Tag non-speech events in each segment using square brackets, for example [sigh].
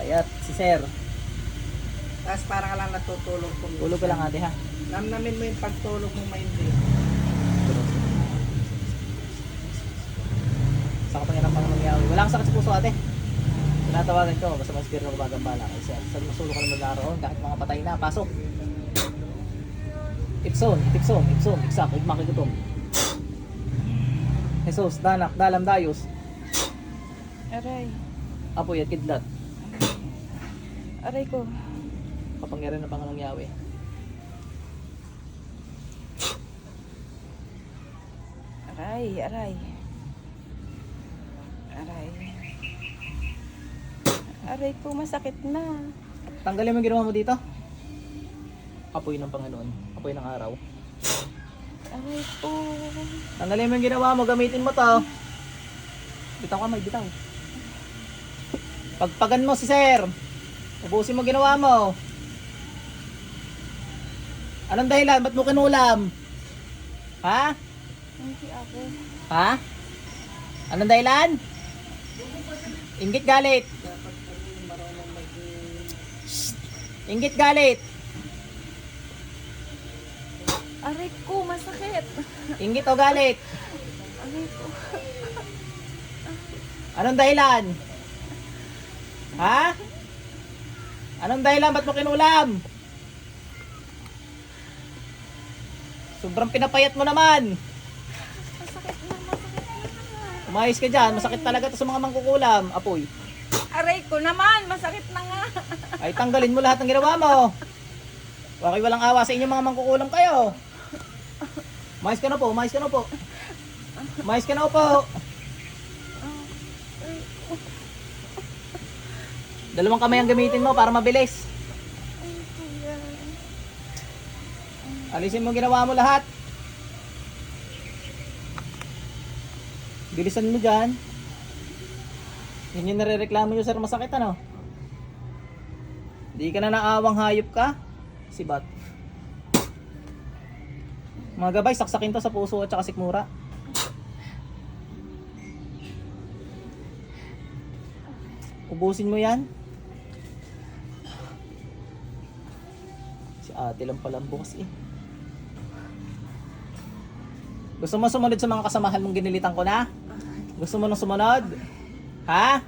Payat, si sir. Tapos para ka lang natutulog kung Tulog ka lang ate ha. Namnamin mo yung pagtulog mo maindi. Sa kapangyarihan ng Panginoong Yahweh. Wala kang sakit sa puso ate. Tinatawagan ko, basta mas spirito ko bagang bala. Kay sir, sa masulo ka naman naroon, kahit mga patay na, pasok. Ipson, Ipson, Ipson, Iksak, Igmak, Igutom. Jesus, Danak, Dalam, Dayos, Aray. Apoy at Kidlat. Aray ko. Kapangyarihan ng Panginoong Yahweh. Aray, aray. Aray. Aray ko, masakit na. Tanggalin mo yung ginawa mo dito. Apoy ng Panginoon. Apoy ng araw. Aray ko. Tanggalin mo yung ginawa mo, gamitin mo to. Bitaw ka, may bitaw. Pagpagan mo si sir. Ubusin mo ginawa mo. Anong dahilan? Ba't mo kinulam? Ha? Hindi ako. Ha? Anong dahilan? Ingit galit. Shh. Ingit galit. Aray ko, masakit. Ingit o galit. Aray ko. Anong dahilan? Ha? Anong dahilan? Ba't mo kinulam? Sobrang pinapayat mo naman. Na. Umayos ka dyan. Masakit talaga to sa mga mangkukulam. Apoy. Aray ko naman, masakit na nga. [laughs] Ay tanggalin mo lahat ng ginawa mo. Wakay walang awa sa inyo mga mangkukulam kayo. Umayos ka na po. Umayos ka na po. Umayos ka na po. Dalawang kamay ang gamitin mo para mabilis. Alisin mo ginawa mo lahat. Bilisan mo dyan. Yan yung nare-reklamo nyo sir masakit ano. Di ka na naawang hayop ka. Si Bat. Mga gabay, saksakin to sa puso at saka sikmura. Ubusin mo yan. Si ate lang pala ang bukas eh. Gusto mo sumunod sa mga kasamahan mong ginilitan ko na? Gusto mo nang sumunod? Ha?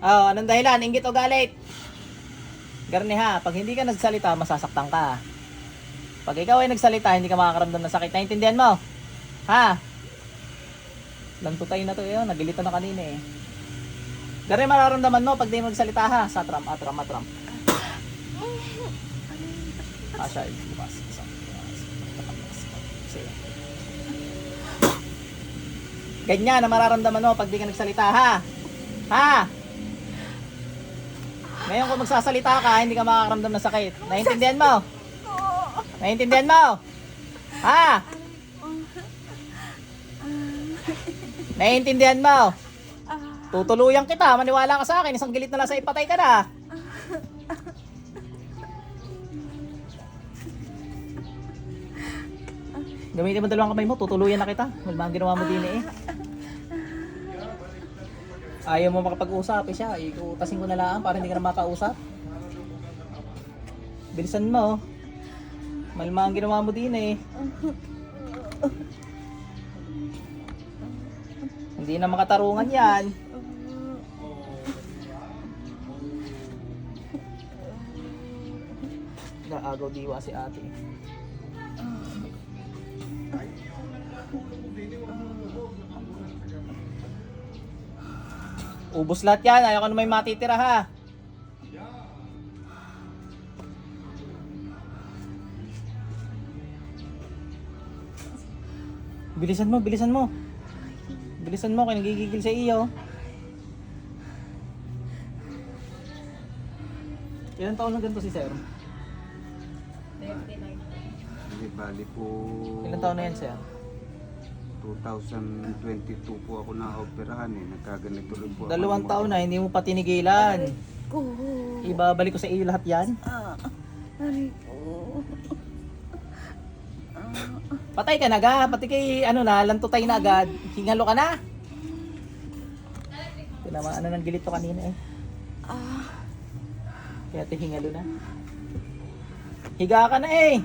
Oh, anong dahilan? Inggit o galit? Garni ha, pag hindi ka nagsalita, masasaktan ka. Pag ikaw ay nagsalita, hindi ka makakaramdam ng sakit. Naintindihan mo? Ha? Lantutay na to yun, nagilitan na kanina eh. Garni mararamdaman mo pag di mo nagsalita ha, satram, atram, atram. Asya, bukas. Isang, Sige. Ganyan na mararamdaman mo pag di ka nagsalita ha. Ha? Ngayon kung magsasalita ka, hindi ka makakaramdam ng sakit. Naintindihan mo? Naintindihan mo? Ha? Naintindihan mo? Tutuluyan kita, maniwala ka sa akin, isang gilit na lang sa ipatay ka na. Gamitin mo dalawang kamay mo, tutuluyan na kita. Wala ginawa mo din eh. Ayaw mo makapag-usap eh siya. Ikuutasin ko na lang para hindi ka na makausap. Bilisan mo. Malma ang ginawa mo din eh. Hindi na makatarungan yan. Naagaw diwa si ate. Ubus lahat yan. Ayaw ka na may matitira ha. Bilisan mo, bilisan mo. Bilisan mo, kaya nagigigil sa iyo. Ilan taon na ganito si Sir? Hindi bali po Ilan taon na yan, Sir? 2022 po ako na-operahan eh. Nagkaganito rin po ako. Dalawang taon na, hindi mo pa tinigilan. Ko. Ibabalik ko sa iyo lahat yan. Ah, aray ko. Patay ka na ga, pati kay ano na, lantutay na agad. Hingalo ka na. Tinamaan na ng gilit to kanina eh. Ah, Kaya ito hingalo na. Higa ka na eh.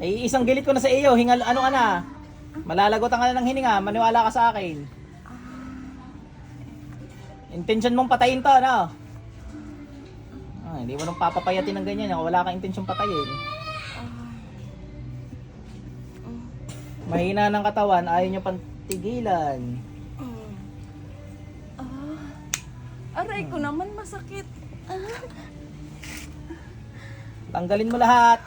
Ay, isang gilit ko na sa iyo. Hingal, ano ka na? Malalagotan ka na ng hininga. Maniwala ka sa akin. Intention mong patayin to, no? Ah, hindi mo nang papapayatin ng ganyan. Wala kang intention patayin. Mahina ng katawan, ayaw nyo pang tigilan. Ah, aray ko naman masakit. Ah, Tanggalin mo lahat.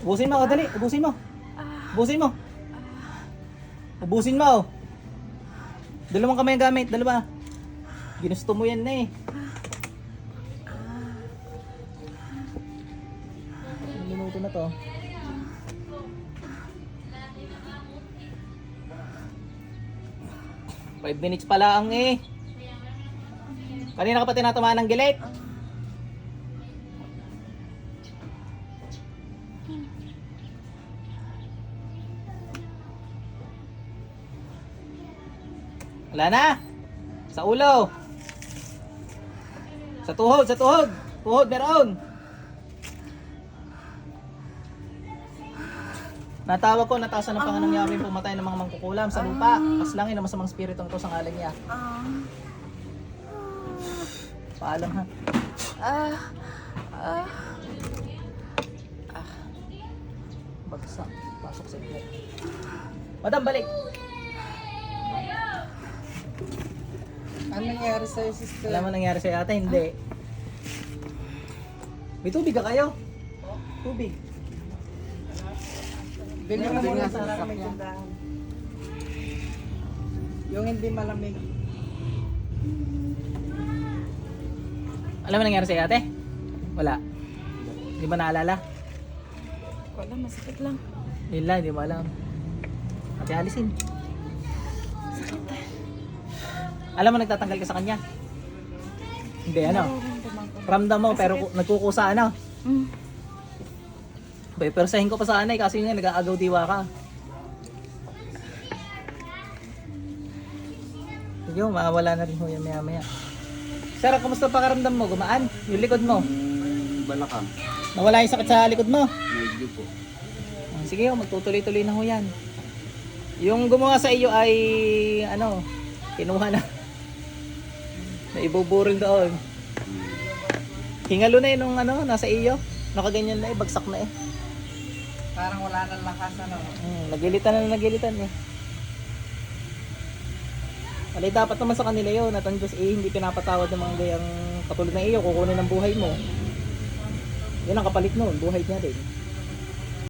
Ubusin mo, oh, dali. Ubusin mo. Ubusin mo. Ubusin mo. Dalawang kamay ang gamit. Dalawa. Ginusto mo yan na eh. Ilang minuto na to. Five minutes pala ang eh. Kanina ka pa tinatamaan ng gilit. Wala na. Sa ulo. Sa tuhod, sa tuhod. Tuhod, meron. Natawag ko, natasan ng panganang yari pumatay ng mga mangkukulam sa lupa. Paslangin ang masamang spiritong ito sa ngalan niya. Ah, Paalam ha. ah, ah. Pasok sa inyo. Madam, balik. Ano nangyari sa'yo, sister? Alam mo nangyari sa'yo ate? Hindi. May tubig ka kayo? Tubig. Bili mo muna sa sasakyan. tindahan. Yung hindi malamig. Alam mo nangyari sa'yo ate? Wala. Hindi mo naalala? Wala, masakit lang. Lang, hindi mo alam. Ate alisin. Alam mo nagtatanggal ka sa kanya? Hindi, ano? Nararamdaman ko. Ramdam mo, pero ku- nagkukusa, ano? Mm. Bay, persahin ko pa sana eh, kasi nga nag-aagaw diwa ka. Sige, mawala na rin ho yan maya maya. Sir, kumusta pakaramdam mo? Gumaan? Yung likod mo? Mm, balakang. Nawala yung sakit sa likod mo? Medyo po. Sige, ho, magtutuloy-tuloy na ho yan. Yung gumawa sa iyo ay, ano, kinuha na. [laughs] na ibuburil doon. Hingalo na yun nung ano, nasa iyo. Nakaganyan na eh, bagsak na eh. Parang wala nang lakas ano. Hmm, nagilitan na nagilitan eh. Alay dapat naman sa kanila yun at ang Diyos eh hindi pinapatawad ng mga gayang katulad ng iyo kukunin ang buhay mo. Yan ang kapalit nun, buhay niya din.